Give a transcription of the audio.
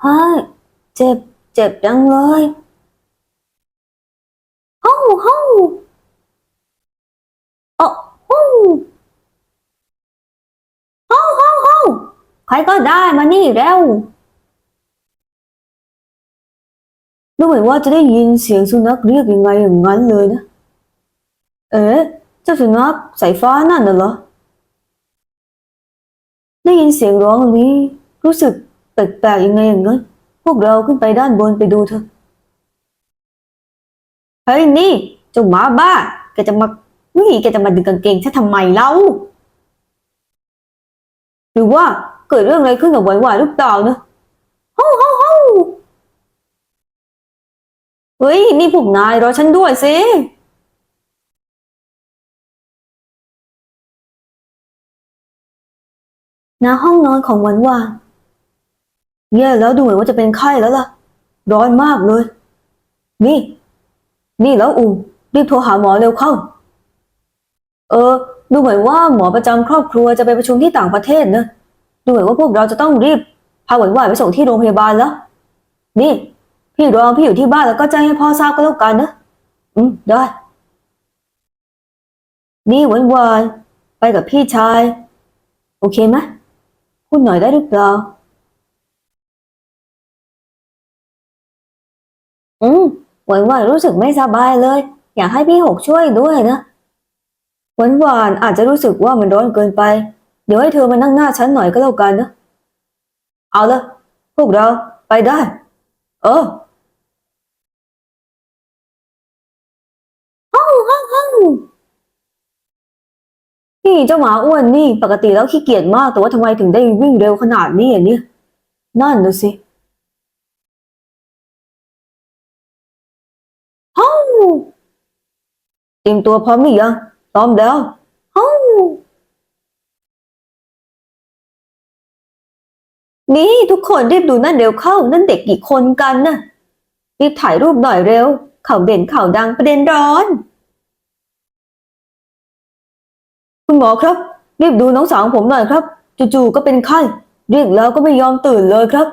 เฮ้ยเจ็บ เจ็บจังเลยฮู้ฮู้โอ้ฮู้ฮู้ฮู้ฮู้ใครก็ได้มานี่เร็วดูเหมือนว่าจะได้ยินเสียงสุนัขเรียกยังไงอย่างนั้นเลยนะ เอ๊ะเจ้าสุนัขสายฟ้านั่นน่ะเหรอ ได้ยินเสียงร้องนี้รู้สึก แปลกๆยังไงอย่างนั้นพวกเราขึ้นไปด้านบนไปดูเถอะเฮ้ยนี่เจ้าหมาบ้าแกจะมานี่แกจะมาดึงกางเกงฉันทำไมเล่าหรือว่าเกิดเรื่องอะไรขึ้นกับหวานหวานหรือเปล่านะฮู้ฮู้ฮู้เฮ้ยนี่พวกนายรอฉันด้วยสิณห้องนอนของหวานหวาน แย่แล้วดูเหมือนว่าจะเป็นไข้แล้วล่ะ ร้อนมากเลย นี่ นี่แล้วอูรีบโทรหาหมอเร็วเข้า เออ ดูเหมือนว่าหมอประจำครอบครัวจะไปประชุมที่ต่างประเทศนะดูเหมือนว่าพวกเราจะต้องรีบพาหวานหวานไปส่งที่โรงพยาบาลแล้ว นี่ พี่รองพี่อยู่ที่บ้านแล้วก็แจ้งให้พ่อทราบก็แล้วกันนะอืมได้ นี่หวานหวานไปกับพี่ชาย โอเคไหมพูดหน่อยได้หรือเปล่า อืมหวานหวานรู้สึกไม่สบายเลย อยากให้พี่หกช่วยด้วยนะหวานหวานอาจจะรู้สึกว่ามันร้อนเกินไป เดี๋ยวให้เธอมานั่งหน้าฉันหน่อยก็แล้วกันนะ เอาละพวกเราไปได้ เออห้องห้องห้องนี่เจ้าหมาอ้วนนี่ ปกติแล้วขี้เกียจมากแต่ว่าทำไมถึงได้วิ่งเร็วขนาดนี้อะเนี่ยนั่นดูสิ เตรียมตัวพร้อมหรือยังพร้อมแล้วห้องนี่ทุกคนรีบดูนั่นเร็วเข้า นั่นเด็กกี่คนกันน่ะรีบถ่ายรูปหน่อยเร็ว ข่าวเด่นข่าวดังประเด็นร้อน คุณหมอครับ รีบดูน้องสาวผมหน่อยครับ จู่ๆก็เป็นไข้เรียกแล้วก็ไม่ยอมตื่นเลยครับ